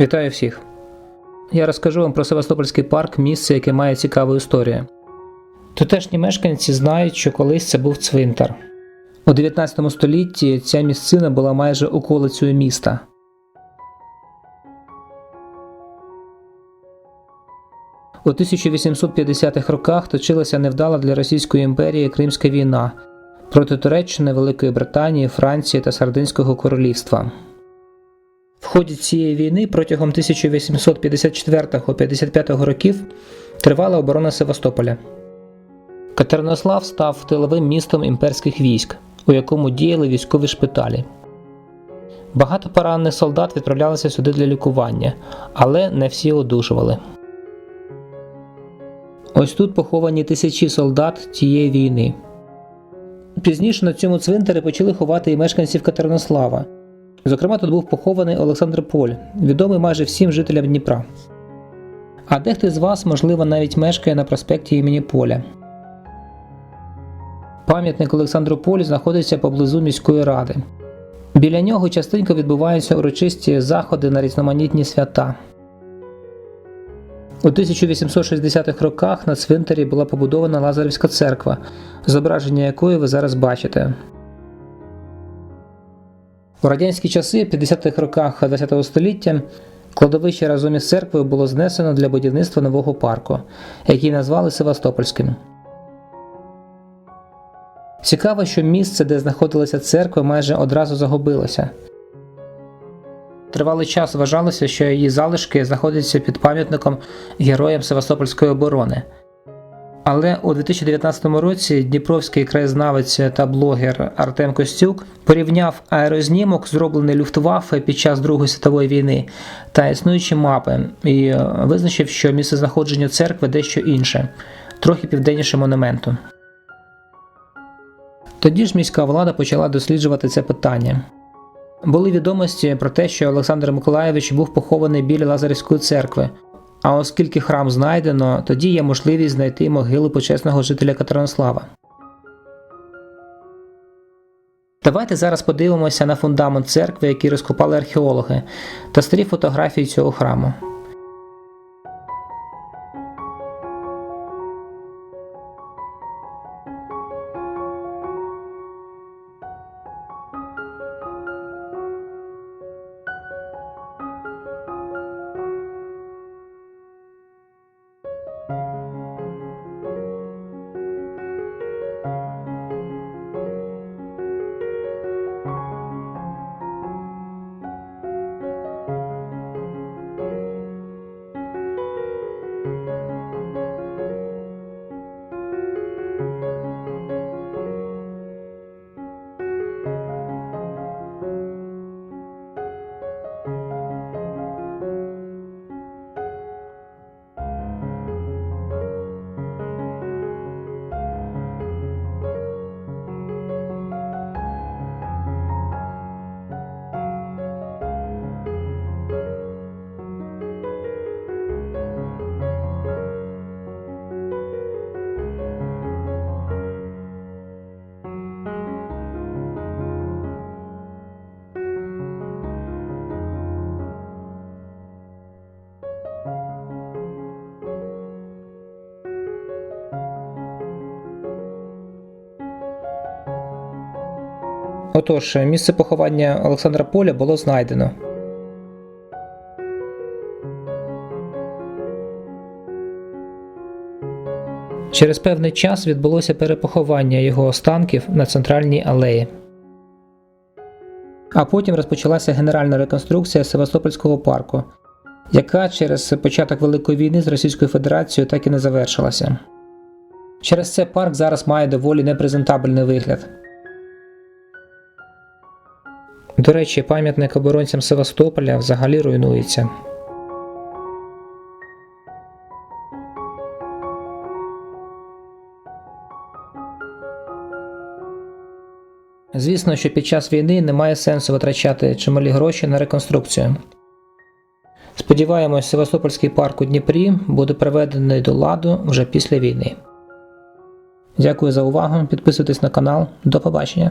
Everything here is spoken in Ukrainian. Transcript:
Вітаю всіх! Я розкажу вам про Севастопольський парк, місце, яке має цікаву історію. Тутешні мешканці знають, що колись це був цвинтар. У 19 столітті ця місцина була майже околицею міста. У 1850-х роках точилася невдала для Російської імперії Кримська війна проти Туреччини, Великої Британії, Франції та Сардинського королівства. Ході цієї війни протягом 1854-55 років тривала оборона Севастополя. Катеринослав став тиловим містом імперських військ, у якому діяли військові шпиталі. Багато поранених солдат відправлялися сюди для лікування, але не всі одужували. Ось тут поховані тисячі солдат тієї війни. Пізніше на цьому цвинтарі почали ховати і мешканців Катеринослава. Зокрема, тут був похований Олександр Поль, відомий майже всім жителям Дніпра. А дехто з вас, можливо, навіть мешкає на проспекті імені Поля. Пам'ятник Олександру Полю знаходиться поблизу міської ради. Біля нього частенько відбуваються урочисті заходи на різноманітні свята. У 1860-х роках на цвинтарі була побудована Лазарівська церква, зображення якої ви зараз бачите. У радянські часи, в 50-х роках ХХ століття, кладовище разом із церквою було знесено для будівництва нового парку, який назвали Севастопольським. Цікаво, що місце, де знаходилася церква, майже одразу загубилося. Тривалий час вважалося, що її залишки знаходяться під пам'ятником героям Севастопольської оборони. Але у 2019 році дніпровський краєзнавець та блогер Артем Костюк порівняв аерознімок, зроблений Люфтваффе під час Другої світової війни, та існуючі мапи, і визначив, що місце знаходження церкви дещо інше, трохи південніше монументу. Тоді ж міська влада почала досліджувати це питання. Були відомості про те, що Олександр Миколаєвич був похований біля Лазарівської церкви. А оскільки храм знайдено, тоді є можливість знайти могилу почесного жителя Катеринослава. Давайте зараз подивимося на фундамент церкви, який розкопали археологи, та старі фотографії цього храму. Отож, місце поховання Олександра Поля було знайдено. Через певний час відбулося перепоховання його останків на центральній алеї. А потім розпочалася генеральна реконструкція Севастопольського парку, яка через початок Великої війни з Російською Федерацією так і не завершилася. Через це парк зараз має доволі непрезентабельний вигляд. До речі, пам'ятник оборонцям Севастополя взагалі руйнується. Звісно, що під час війни немає сенсу витрачати чималі гроші на реконструкцію. Сподіваємось, Севастопольський парк у Дніпрі буде приведений до ладу вже після війни. Дякую за увагу. Підписуйтесь на канал. До побачення.